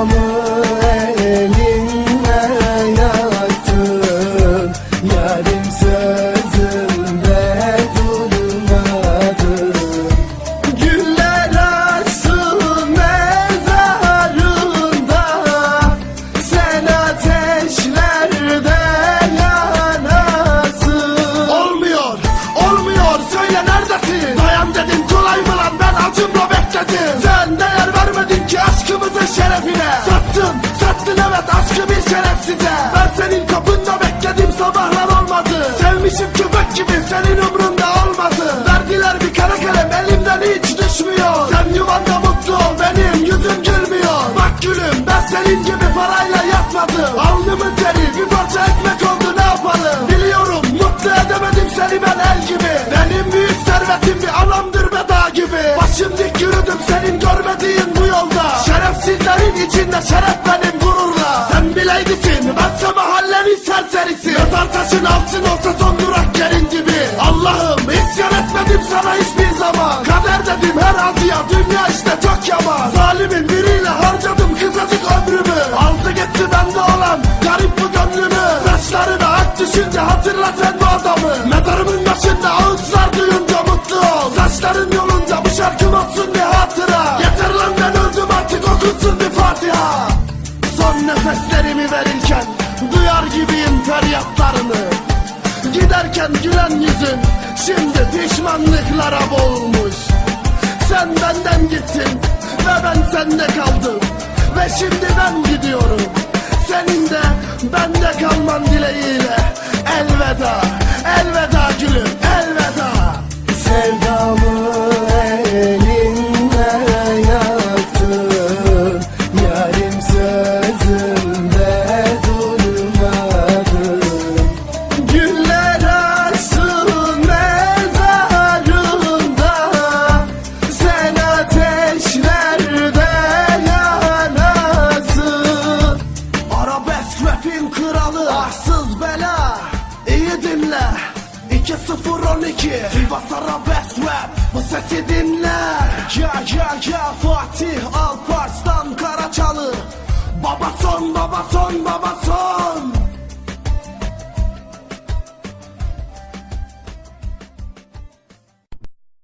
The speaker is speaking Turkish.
Sevdamı elinle yaktın Yarim sen Bıçak gibi senin umrunda olmadı. Verdiler bir kara kalem elimden hiç düşmüyor. Sen yuvanda mutlu ol benim yüzüm gülmüyor. Bak gülüm ben senin gibi parayla yatmadım. Alnımın teri bir parça ekmek oldu ne yapalım? Biliyorum mutlu edemedim seni ben el gibi. Benim büyük servetim bir anamdır be dağ gibi. Başım dik yürüdüm senin görmediğin bu yolda. Şerefsizlerin içinde şeref benim gururla. Sen bileydisin bense mahallenin serserisi Mezar taşın altın olsa son sana hiçbir zaman. Kader dedim her acıya dünya işte çok yaman. Zalimin biriyle harcadım kısacık ömrümü. Aldı gitti bende olan garip bu gönlümü. Saçlarına ak düşünce hatırla sen bu adamı. Mezarımın başında ağıtlar duyunca mutlu ol. Saçların yolunca bu şarkım olsun bir hatıra. Yeter lan ben öldüm artık okunsun bir Fatiha. Son nefeslerimi verirken Duyar gibiyim feryatlarını. Giderken gülen yüzün Şimdi pişmanlıklara boğulmuş. Sen benden gittin Ve ben sende kaldım. Ve şimdi ben gidiyorum kralı Arsız bela. İyi dinle. 2012 Sivas Arabesk rap Bu sesi dinle. Ya ya ya Fatih Alparslan Karaçalı. Baba son baba son baba son